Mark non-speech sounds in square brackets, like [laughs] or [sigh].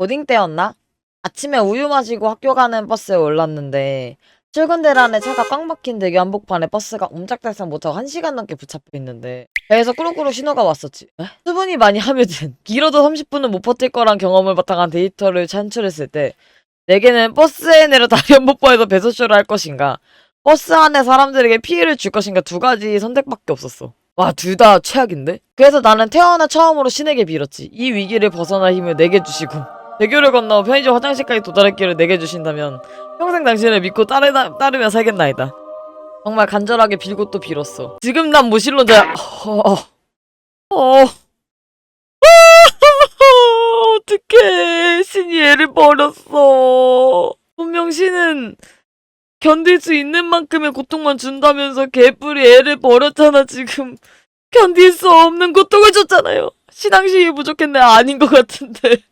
고딩 때였나? 아침에 우유 마시고 학교 가는 버스에 올랐는데 출근 대란에 차가 꽉 막힌 대교 한복판에 버스가 옴짝달싹 못하고 한 시간 넘게 붙잡혀 있는데 배에서 꾸룩꾸룩 신호가 왔었지. 에? 수분이 많이 함유된 [laughs] 길어도 30분은 못 버틸 거란 경험을 바탕한 데이터를 산출했을 때 내게는 버스에 내려 다리 한복판에서 배소쇼를 할 것인가 버스 안에 사람들에게 피해를 줄 것인가 두 가지 선택밖에 없었어. 와, 둘 다 최악인데? 그래서 나는 태어나 처음으로 신에게 빌었지. 이 위기를 벗어날 힘을 내게 주시고, 대교를 건너 편의점 화장실까지 도달할 길을 내게 주신다면, 평생 당신을 믿고 따르다, 따르며 살겠나이다. 정말 간절하게 빌고 또 빌었어. 지금 난 무신론자야. 어, 어, 어. 어떡해. 신이 애를 버렸어. 분명 신은 견딜 수 있는 만큼의 고통만 준다면서 개뿔이 애를 버렸잖아 지금 견딜 수 없는 고통을 줬잖아요 신앙심이 부족했네 아닌 것 같은데